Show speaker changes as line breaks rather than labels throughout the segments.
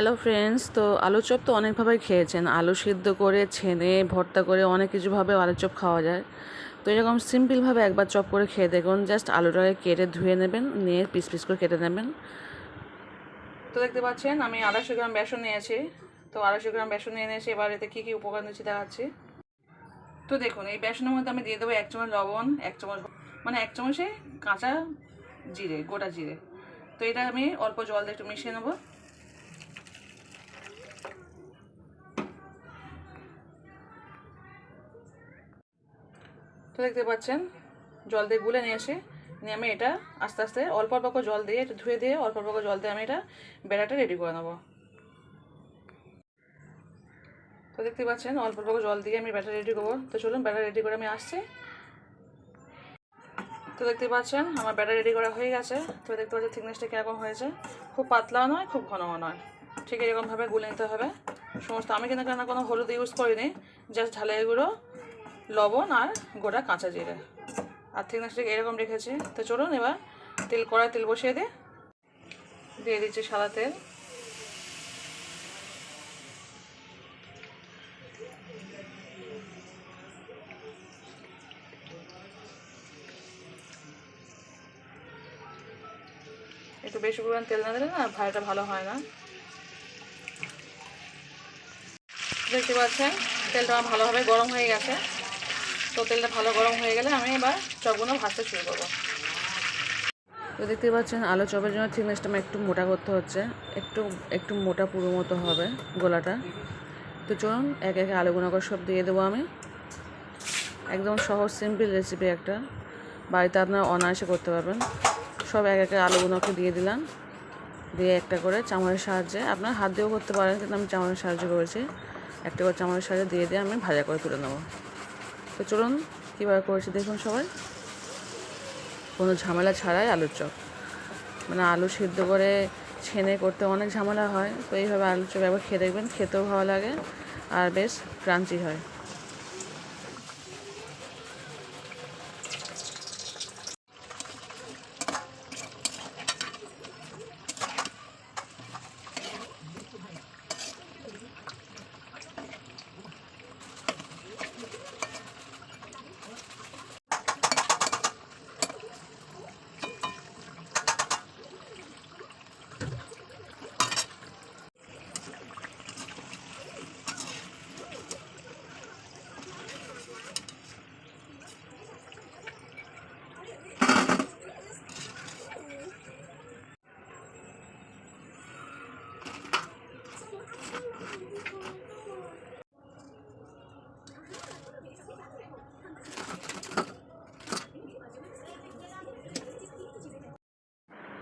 Hello friends তো আলু chop তো অনেকভাবে খেয়েছেন। আলু সিদ্ধ করে, ছেনে, ভর্তা করে, অনেক কিছুভাবে আলু চপ খাওয়া যায়। তো এরকম সিম্পলভাবে একবার চপ করে খেয়ে দেখুন। জাস্ট আলুটাকে কেটে ধুয়ে নেবেন, নিয়ে পিস পিস করে কেটে নেবেন। তো দেখতে পাচ্ছেন, আমি আড়াইশো গ্রাম বেসন নিয়েছি। তো আড়াইশো গ্রাম বেসন নিয়ে নিয়েছি। এবার এতে কী কী উপকার নিচ্ছি দেখাচ্ছি। তো দেখুন, এই বেসনের মধ্যে আমি দিয়ে দেবো এক চামচ লবণ, এক চামচ মানে এক চামচে কাঁচা জিরে, গোটা জিরে। তো এটা আমি অল্প জল দিয়ে একটু মিশিয়ে নেব। তো দেখতে পাচ্ছেন, জল দিয়ে গুলে নিয়ে এসে, নিয়ে আমি এটা আস্তে আস্তে অল্প অল্প জল দিয়ে একটু ধুয়ে দিয়ে অল্প অল্প জল দিয়ে আমি এটা বেড়াটা রেডি করে নেব। তো দেখতে পাচ্ছেন, অল্প অল্প জল দিয়ে আমি ব্যাটার রেডি করব। তো চলুন ব্যাটার রেডি করে আমি আসছি। তো দেখতে পাচ্ছেন, আমার ব্যাটার রেডি করা হয়ে গেছে। তো দেখতে পাচ্ছেন থিকনেসটা কীরকম হয়েছে। খুব পাতলাও নয়, খুব ঘনও নয়। ঠিক এরকমভাবে গুলে নিতে হবে। সমস্ত আমি কিন্তু কেন কোনো হলুদ ইউজ করিনি জাস্ট গুঁড়ো লবণ আর গোটা কাঁচা জিরে। আর থিকনেসটাকে এরকম রেখেছি। তো চলুন এবার তেল কড়াই তেল বসিয়ে দিই দিয়ে দিচ্ছি সাদা তেল। একটু বেশি পরিমাণ তেল না দিলে না ভাইটা ভালো হয় না। দেখতে পাচ্ছেন, তেলটা ভালোভাবে গরম হয়ে গেছে। তো তেলটা ভালো গরম হয়ে গেলে আমি এবার চপগুলো ভাজতে শুরু করব। তো দেখতে পাচ্ছেন, আলু চপের জন্য থিকনেসটা আমার একটু মোটা করতে হচ্ছে। একটু একটু মোটা পুরো মতো হবে গোলাটা। তো চলুন, এক একে আলুগুলো করে সব দিয়ে দেবো আমি। একদম সহজ সিম্পল রেসিপি একটা। বাড়িতে আপনারা অনায়াসে করতে পারবেন। সব এক একে আলুগুলোকে দিয়ে দিলাম। দিয়ে একটা করে চামচের সাহায্যে, আপনার হাত দিয়েও করতে পারেন, কিন্তু আমি চামচের সাহায্য করেছি। একটা করে চামচের সাহায্যে দিয়ে দিয়ে আমি ভাজা করে তুলে নেব। তো চলুন, কীভাবে করেছি দেখুন সবাই। কোনো ঝামেলা ছাড়াই আলুর চপ। মানে আলু সিদ্ধ করে ছেনে করতে অনেক ঝামেলা হয়, তো এইভাবে আলুর চপ একবার খেয়ে দেখবেন, খেতেও ভালো লাগে। আর বেশ ক্রাঞ্চি হয়।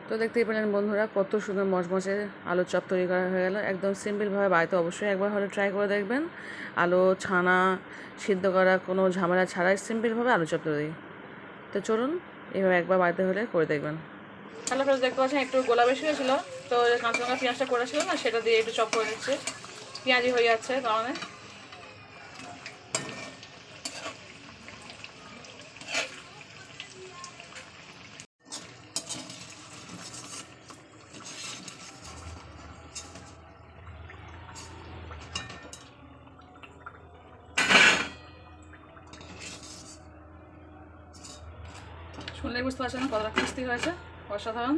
তো দেখতেই পেলেন বন্ধুরা, কত সুন্দর মচমচে আলুর চপ তৈরি করা হয়ে গেল। একদম সিম্পলভাবে বাড়িতে অবশ্যই একবার হলে ট্রাই করে দেখবেন। আলু ছানা সিদ্ধ করা কোনো ঝামেলা ছাড়াই সিম্পলভাবে আলু চপ তৈরি। তো চলুন এইভাবে একবার বাড়িতে হলে করে দেখবেন। হ্যালো ফ্রেন্ডস দেখতে পাচ্ছেন একটু গোলা বেশি হয়েছিল তো কাঁচা লঙ্কা পেঁয়াজটা করেছিল না, সেটা দিয়ে একটু চপ করে দিচ্ছি পেঁয়াজি হয়ে যাচ্ছে কারণে শুনলেই বুঝতে পারছেন কতটা কিস্তি হয়েছে অসাধারণ।